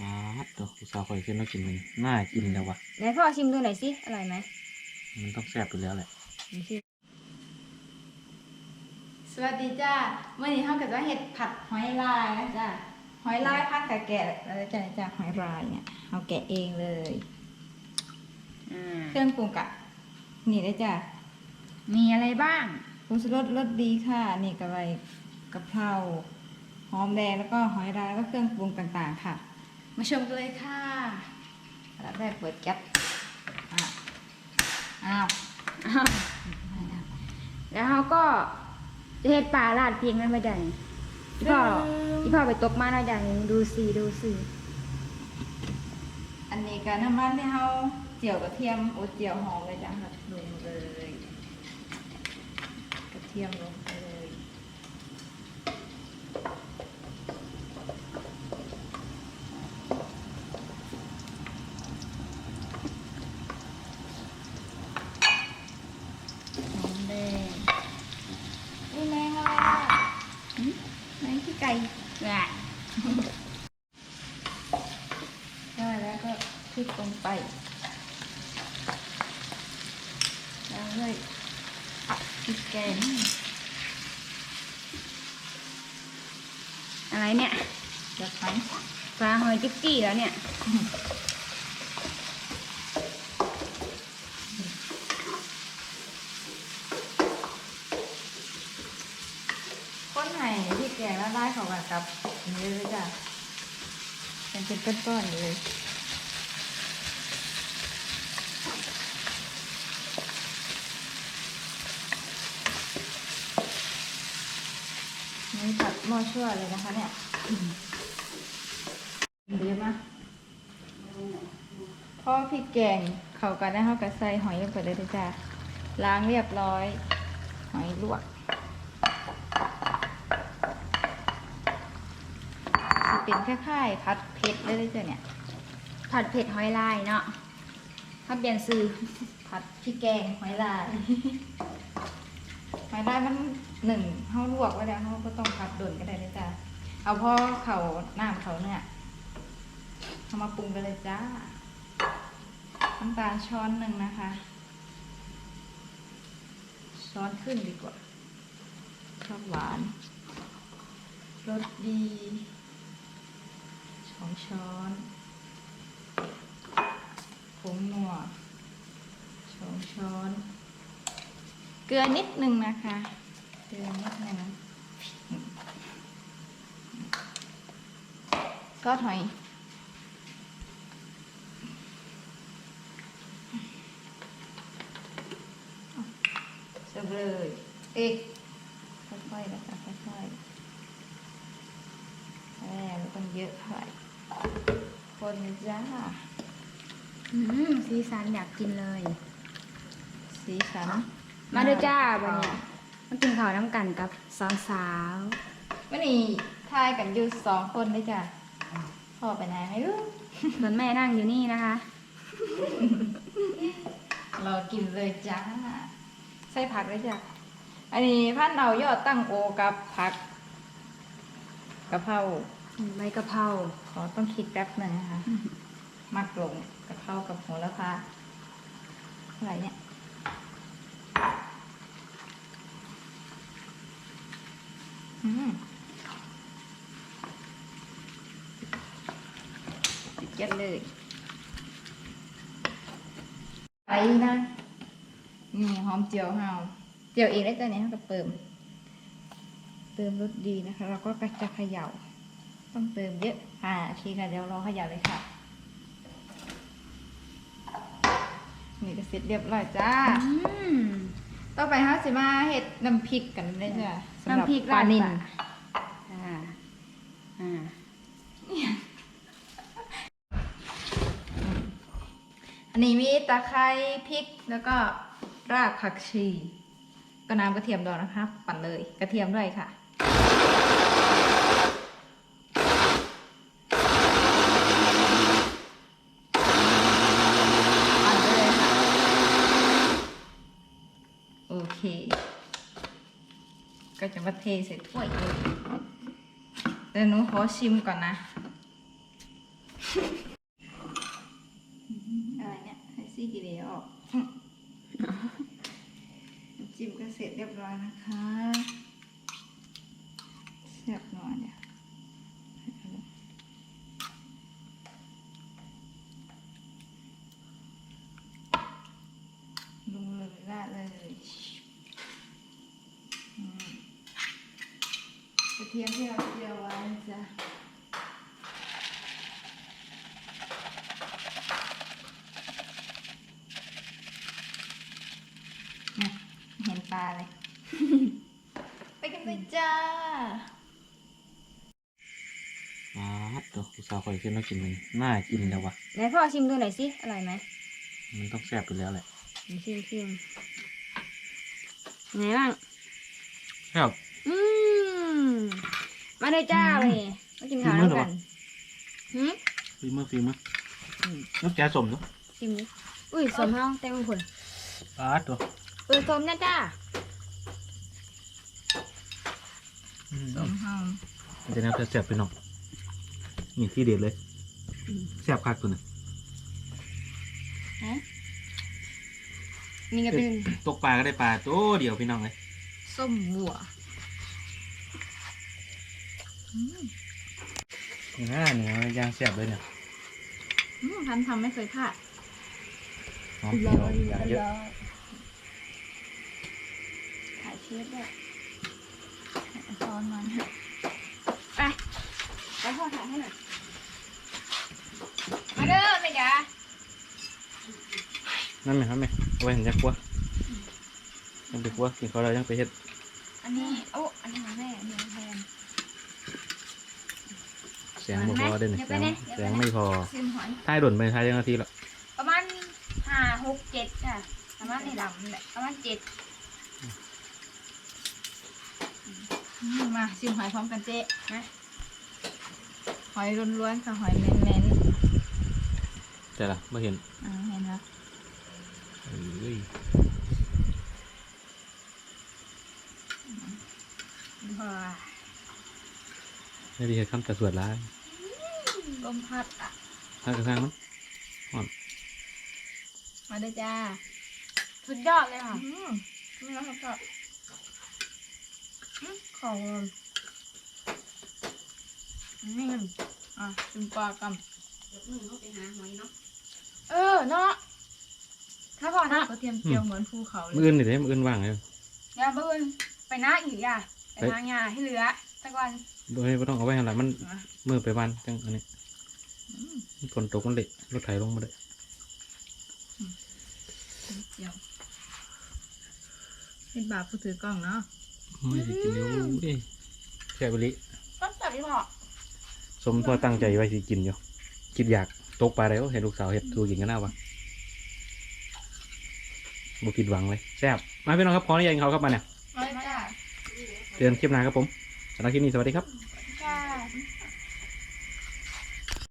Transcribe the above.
มาดตัวสาวข่อยขึ้นแล้วกินมันน่ากินแล้ววะไหนพ่อชิมดูหน่อยสิอร่อยไหมมันต้องแซ่บอยู่แล้วแหละดูสิสวัสดีจ้าเมื่อนี้เขาก็จะเห็ดผัดหอยลายนะจ้าหอยลายผัดกับแกะแล้วจ้าจ้าหอยลายเนี่ยเอาแกะเองเลยเครื่องปรุงกะ นี่เลยจ้ามีอะไรบ้างปรุงชูรสรสดีค่ะ นี่กระไรกะเพราหอมแดงแล้วก็หอยลายแล้วก็เครื่องปรุงต่าง ๆ ค่ะ มาชมกันเลยค่ะอันดับแรกเปิดแก๊สอะอ้าวแล้วเขาก็จะเฮ็ดปลาลาดเพียงนั้นไม่ได้ที่พ่อที่พ่อไปตกมาแล้วได้ดูสิดูสิอันนี้ก็น้ำมันที่เราเจียวกระเทียมโอ้เจียวหอมเลยจ้ะค่ะลงเลยกระเทียมลงไปเลยหอมแดงอุ้ยแมงอะไรอะหึแมงขี้ไก่ แหละ ได้แล้วก็พลิกลงไป แล้วเลย พริกแกงอะไรเนี่ยจะไปปลาหอยจิ๊กกี้แล้วเนี่ยก้นไห่พริกแกงแล้วได้เขากันกับนนี้เลยจ้ะเป็นเป็นก้อนๆเลย นี่ผัดหม้อชั่วเลยนะคะเนี่ยดีมากพอพริกแกงเขากันได้เข้ากับใส่หอยลงไปเลยจ้ะล้างเรียบร้อย หอยลวกสิเป็นคล้ายๆผัดเผ็ดเลยเลยจ้ะเนี่ย ผัดเผ็ดหอยลายเนาะถ้าเปลี่ยนซื้อผัดพริกแกงหอยลายหอยลายมัน หนึ่งเขาลวกไว้แล้วเขาก็ต้องผัดด่วนก็ได้เลยจ้ะเอาพ่อเขาน้ำเขาเนี่ยเอามาปรุงกันเลยจ้าน้ำตาลช้อนหนึ่งนะคะ ช้อนขึ้นดีกว่าชอบหวานรสดีสองช้อนผงนัวสองช้อน เกลือนิดนึงนะคะ เกลือนิดนึงซอสหอยเสิร์ฟเลยเอกค่อยๆนะคะค่อยๆแหมแล้วคนเยอะเท่าไหร่คนเลยจ้าอืมสีสันอยากกินเลย สีสัน มาเด้อจ้าบัดเนี่ย มากินข้าวน้ำกันกับสองสาววันนี้ทายกันอยู่สองคนเลยจ้ะพ่อไปไหนไม่รู้ส่วนแม่นั่งอยู่นี่นะคะ เรากินเลยจ้าใส่ผักเลยจ้ะอันนี้พันเอายอดตั้งโอกับผักกะเพราใบกะเพราขอต้องคิดแป๊บหนึ่งนะคะมักลงกะเพรากับโหระพาเท่าไหร่เนี่ย อืมติด ยัดเลยไปนะนี่หอมเจียวเฮาเจียวเองได้จ้ะเนี่ยก็เติม เติมรสดีนะคะ แล้วก็จะเขย่า ต้องเติมเยอะ อ่าโอเคค่ะ เดี๋ยวรอเขย่าเลยค่ะ นี่ก็เสร็จเรียบร้อยจ้าอืมต่อไปฮะสิมาเห็ดน้ำพริกกันเลยจ้ะสำหรับน้ำพริกปลานิลราดปลาอ่า อ่า อันนี้มีตะไคร้พริกแล้วก็รากผักชี ก็น้ำกระเทียมดองนะคะปั่นเลยกระเทียมด้วยค่ะปั่นไปเลยค่ะ โอเค ก็จะมาเทใส่ถ้วยเลยเดี๋ยวหนูขอชิมก่อนนะ อะไรเนี่ยให้ ซี่กิเลสออกจิ้มก็เสร็จเรียบร้อยนะคะแซ่บหน่อยเนี่ยลงเลยราดเลยกระเทียมที่เราเจียวไว้จ้ะเห็น ปลาเลย ไปกันเลยจ้าอ่าตัวผู้สาวคอยขึ้นแล้วกินมันน่ากินแล้ววะไหนพ่อชิมดูหน่อยสิอร่อยไหมมันต้องแซ่บอยู่แล้วแหละไหนชิมชิมไงบ้างครับอืมมาเลยจ้าเลยมากินข้าวด้วยกันหืมฟีมือฟีมืออืมน้ำแกงสมเนาะชิมดิอุ้ยสมเฮาแตงผลอ่าตัว เออสมนะจ้าสมเฮามันจะน่าจะแซ่บไปหน่อยนี่ที่เด็ดเลยแซ่บคักตัวน่ะฮะนี่ก็เป็นตกปลาก็ได้ปลาตัวเดียวพี่น้องเลยส้มบัวนี่นะเนี่ยย่างแซ่บเลยเนี่ยอืมทันทำไม่เคยพลาดหอมเจียวอย่างเยอะถ่ายเชฟด้วยซ้อนมันไปไปพ่อถ่ายให้หน่อยมาเด้อแม่จ๋านั่นไหมครับแม่เอาไว้เห็นยักษ์กลัวยังไปกลัวกินเขาแล้วยังไปเฮ็ด อันนี้โอ้อันนี้ของแม่อันนี้องแทนแสงไม่พอเด้อเนี่ยเดี๋ยวแสไปงเนี่ยงไม่พอซิมหอยท้ายด่วนไปท้ายยังนาทีละประมาณห้าหกเจ็ดค่ะประมาณนี่หละนี่แหละประมาณเจ็ด อื มมาชิมหอยพร้อมกันเจ๊นะหอยล้วนๆค่ะหอยเน้นแต่ละไม่เห็นๆอ่าเห็นไหมเอ้ยว้าไม่ได้เห็นคำแต่สวดร้ายลมพัดอะ ทางกระซังมันมาด้วยจ้า สุดยอดเลยค่ะ อืมไม่ร้อน ครับของนี่มันอะชิมปลากันเออเนาะถ้าพอนะกระเทียมเจียวเหมือนภูเขาเลมือยอื่นนี่เด้มืออื่นว่างเลยอย่าเบิ่นไปหน้าอีกอะไปเฮ้ยทางยาให้เหลือสักวันโดยไม่ต้องเอาไว้หันหลังมันอะมือไปบ้านจังอันนี้อืมฝนตกมันเละรถไถลงมาเลยเจียวเป็นบาปผู้ถือกล้องเนาะ ไม่ได้กินเดี๋ยวดิแค่บริก็แบบนี้พอสมพอตั้งใจไว้สิกินอยู่คิดอยากตกปลาแล้วเห็นลูกสาวเห็ดทูกินกันหน้าวะบุผิดหวังเลยแซ่บมาพี่น้องครับขออนุญาตกินเขาวครับมาเนี่ยมาจ้าเตือนคลิปหน้าครับผมสำหรับคลิปนี้สวัสดีครับส